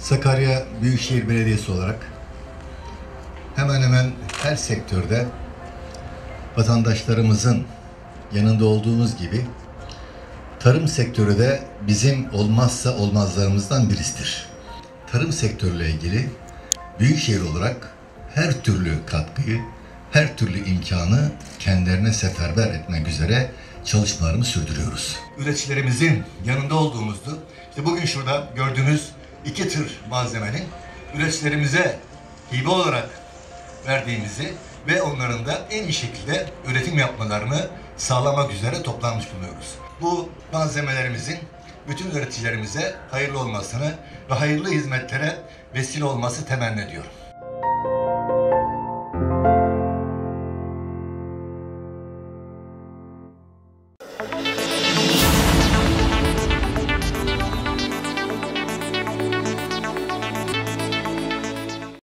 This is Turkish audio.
Sakarya Büyükşehir Belediyesi olarak hemen hemen her sektörde vatandaşlarımızın yanında olduğumuz gibi tarım sektörü de bizim olmazsa olmazlarımızdan birisidir. Tarım sektörüyle ilgili Büyükşehir olarak her türlü katkıyı, her türlü imkanı kendilerine seferber etmek üzere çalışmalarımı sürdürüyoruz. Üreticilerimizin yanında olduğumuzdu. İşte bugün şurada gördüğünüz iki tır malzemenin üreticilerimize hibe olarak verdiğimizi ve onların da en iyi şekilde üretim yapmalarını sağlamak üzere toplanmış bulunuyoruz. Bu malzemelerimizin bütün üreticilerimize hayırlı olmasını ve hayırlı hizmetlere vesile olması temenni ediyorum.